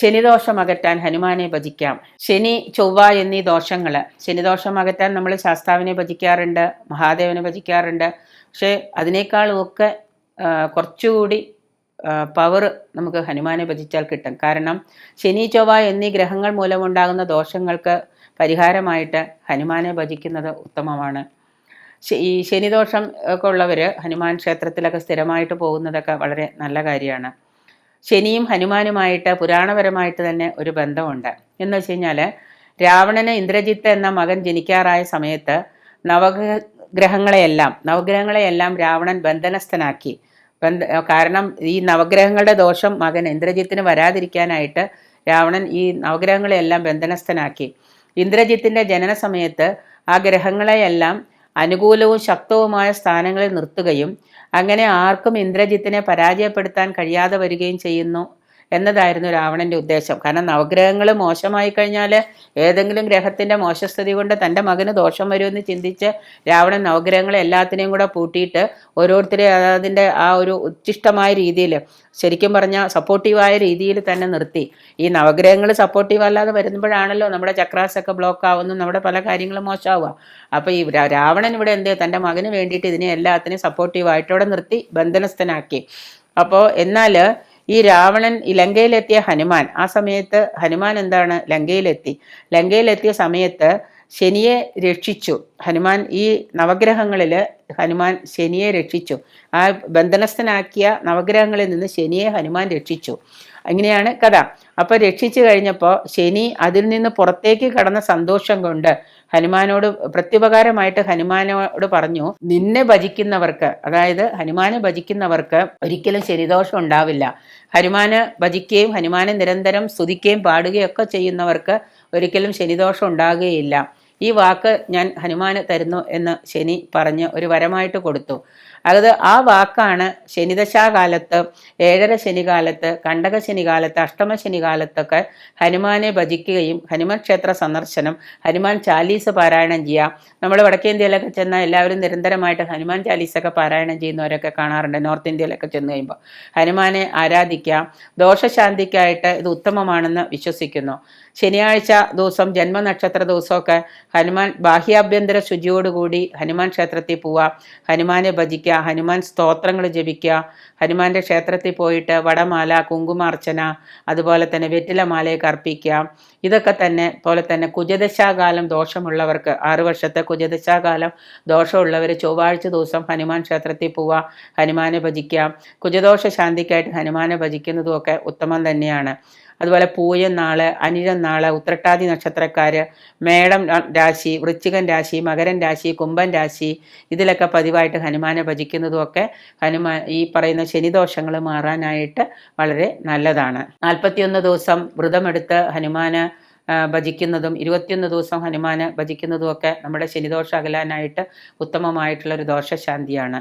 ശനിദോഷം അകറ്റാൻ ഹനുമാനെ ഭജിക്കാം. ശനി ചൊവ്വ എന്നീ ദോഷങ്ങൾ ശനിദോഷം അകറ്റാൻ നമ്മൾ ശാസ്താവിനെ ഭജിക്കാറുണ്ട് മഹാദേവനെ ഭജിക്കാറുണ്ട്. പക്ഷേ അതിനേക്കാളും ഒക്കെ കുറച്ചുകൂടി പവർ നമുക്ക് ഹനുമാനെ ഭജിച്ചാൽ കിട്ടും. കാരണം ശനി ചൊവ്വ എന്നീ ഗ്രഹങ്ങൾ മൂലമുണ്ടാകുന്ന ദോഷങ്ങൾക്ക് പരിഹാരമായിട്ട് ഹനുമാനെ ഭജിക്കുന്നത് ഉത്തമമാണ്. ഈ ശനിദോഷം ഒക്കെ ഉള്ളവർ ഹനുമാൻ ക്ഷേത്രത്തിലൊക്കെ സ്ഥിരമായിട്ട് പോകുന്നതൊക്കെ വളരെ നല്ല കാര്യമാണ്. ശനിയും ഹനുമാനുമായിട്ട് പുരാണപരമായിട്ട് തന്നെ ഒരു ബന്ധമുണ്ട്. എന്ന് വെച്ച് കഴിഞ്ഞാൽ രാവണന് ഇന്ദ്രജിത്ത് എന്ന മകൻ ജനിക്കാറായ സമയത്ത് നവഗ്രഹങ്ങളെയെല്ലാം നവഗ്രഹങ്ങളെയെല്ലാം രാവണൻ ബന്ധനസ്ഥനാക്കി. ബന്ധ കാരണം ഈ നവഗ്രഹങ്ങളുടെ ദോഷം മകൻ ഇന്ദ്രജിത്തിന് വരാതിരിക്കാനായിട്ട് രാവണൻ ഈ നവഗ്രഹങ്ങളെയെല്ലാം ബന്ധനസ്ഥനാക്കി. ഇന്ദ്രജിത്തിന്റെ ജനന സമയത്ത് ആ ഗ്രഹങ്ങളെയെല്ലാം അനുകൂലവും ശക്തവുമായ സ്ഥാനങ്ങളിൽ നിർത്തുകയും അങ്ങനെ ആർക്കും ഇന്ദ്രജിത്തിനെ പരാജയപ്പെടുത്താൻ കഴിയാതെ വരികയും ചെയ്യുന്നു. എന്നതായിരുന്നു രാവണന്റെ ഉദ്ദേശം. കാരണം നവഗ്രഹങ്ങൾ മോശമായി കഴിഞ്ഞാൽ ഏതെങ്കിലും ഗ്രഹത്തിന്റെ മോശസ്ഥിതി കൊണ്ട് തന്റെ മകന് ദോഷം വരുമെന്ന് ചിന്തിച്ച് രാവണൻ നവഗ്രഹങ്ങളെ എല്ലാത്തിനെയും കൂടെ പൂട്ടിയിട്ട് ഓരോരുത്തരെ അതിന്റെ ആ ഒരു ഉച്ഛിഷ്ടമായ രീതിയിൽ ശരിക്കും പറഞ്ഞാൽ സപ്പോർട്ടീവായ രീതിയിൽ തന്നെ നിർത്തി. ഈ നവഗ്രഹങ്ങൾ സപ്പോർട്ടീവ് അല്ലാതെ വരുമ്പോഴാണല്ലോ നമ്മുടെ ചക്രാസൊക്കെ ബ്ലോക്ക് ആവുന്നു നമ്മുടെ പല കാര്യങ്ങളും മോശമാവുക. അപ്പോൾ ഈ രാവണൻ ഇവിടെ എന്ത്? തന്റെ മകന് വേണ്ടിയിട്ട് ഇതിനെ എല്ലാത്തിനെയും സപ്പോർട്ടീവായിട്ട് ഇവിടെ നിർത്തി ബന്ധനസ്ഥനാക്കി. അപ്പോൾ എന്നാൽ ഈ രാവണൻ ലങ്കയിലെത്തിയ ഹനുമാൻ. ആ സമയത്ത് ഹനുമാൻ എന്താണ്? ലങ്കയിലെത്തി. ലങ്കയിലെത്തിയ സമയത്ത് ശനിയെ രക്ഷിച്ചു. ഹനുമാൻ ഈ നവഗ്രഹങ്ങളിൽ ഹനുമാൻ ശനിയെ രക്ഷിച്ചു. ആ ബന്ധനസ്ഥനാക്കിയ നവഗ്രഹങ്ങളിൽ നിന്ന് ശനിയെ ഹനുമാൻ രക്ഷിച്ചു. അങ്ങനെയാണ് കഥ. അപ്പോൾ രക്ഷിച്ചു കഴിഞ്ഞപ്പോൾ ശനി അതിൽ നിന്ന് പുറത്തേക്ക് കടന്ന സന്തോഷം കൊണ്ട് ഹനുമാനോട് പ്രത്യുപകാരമായിട്ട് ഹനുമാനോട് പറഞ്ഞു നിന്നെ ഭജിക്കുന്നവർക്ക് അതായത് ഹനുമാനെ ഭജിക്കുന്നവർക്ക് ഒരിക്കലും ശനിദോഷം ഉണ്ടാവില്ല. ഹനുമാന് ഭജിക്കുകയും ഹനുമാനെ നിരന്തരം സ്തുതിക്കുകയും പാടുകയും ഒക്കെ ചെയ്യുന്നവർക്ക് ഒരിക്കലും ശനിദോഷം ഉണ്ടാകുകയില്ല. ഈ വാക്ക് ഞാൻ ഹനുമാന് തരുന്നു എന്ന് ശനി പറഞ്ഞ് ഒരു വരമായിട്ട് കൊടുത്തു. അത് ആ വാക്കാണ് ശനിദശാകാലത്ത് ഏഴര ശനികാലത്ത് കണ്ടക ശനികാലത്ത് അഷ്ടമ ശനികാലത്തൊക്കെ ഹനുമാനെ ഭജിക്കുകയും ഹനുമാൻ ക്ഷേത്ര സന്ദർശനം ഹനുമാൻ ചാലീസ് പാരായണം ചെയ്യാം. നമ്മൾ വടക്കേ ഇന്ത്യയിലൊക്കെ ചെന്നാൽ എല്ലാവരും നിരന്തരമായിട്ട് ഹനുമാൻ ചാലീസൊക്കെ പാരായണം ചെയ്യുന്നവരൊക്കെ കാണാറുണ്ട്. നോർത്ത് ഇന്ത്യയിലൊക്കെ ചെന്ന് കഴിയുമ്പോൾ ഹനുമാനെ ആരാധിക്കുക ദോഷശാന്തിക്കായിട്ട് ഇത് ഉത്തമമാണെന്ന് വിശ്വസിക്കുന്നു. ശനിയാഴ്ച ദിവസം ജന്മനക്ഷത്ര ദിവസമൊക്കെ ഹനുമാൻ ബാഹ്യാഭ്യന്തര ശുചിയോടുകൂടി ഹനുമാൻ ക്ഷേത്രത്തിൽ പോവുക ഹനുമാനെ ഭജിക്കുക ഹനുമാൻ സ്തോത്രങ്ങൾ ജപിക്കുക ഹനുമാന്റെ ക്ഷേത്രത്തിൽ പോയിട്ട് വടമാല കുങ്കുമാർച്ചന അതുപോലെ തന്നെ വെറ്റിലമാലയൊക്കെ അർപ്പിക്കുക ഇതൊക്കെ തന്നെ പോലെ തന്നെ കുജദശാകാലം ദോഷമുള്ളവർക്ക് ആറു വർഷത്തെ കുജദശാകാലം ദോഷമുള്ളവർ ചൊവ്വാഴ്ച ദിവസം ഹനുമാൻ ക്ഷേത്രത്തിൽ പോവുക ഹനുമാനെ ഭജിക്കുക. കുജദോഷ ശാന്തിക്കായിട്ട് ഹനുമാനെ ഭജിക്കുന്നതും ഒക്കെ ഉത്തമം തന്നെയാണ്. അതുപോലെ പൂയം നാൾ അനിഴം നാൾ ഉത്രട്ടാതി നക്ഷത്രക്കാർ മേടം രാശി വൃശ്ചികൻ രാശി മകരൻ രാശി കുംഭൻ രാശി ഇതിലൊക്കെ പതിവായിട്ട് ഹനുമാനെ ഭജിക്കുന്നതും ഒക്കെ ഹനുമാൻ ഈ പറയുന്ന ശനിദോഷങ്ങൾ മാറാനായിട്ട് വളരെ നല്ലതാണ്. നാൽപ്പത്തിയൊന്ന് ദിവസം വ്രതമെടുത്ത് ഹനുമാന് ഭജിക്കുന്നതും ഇരുപത്തിയൊന്ന് ദിവസം ഹനുമാനെ ഭജിക്കുന്നതും ഒക്കെ നമ്മുടെ ശനിദോഷം അകലാനായിട്ട് ഉത്തമമായിട്ടുള്ളൊരു ദോഷശാന്തിയാണ്.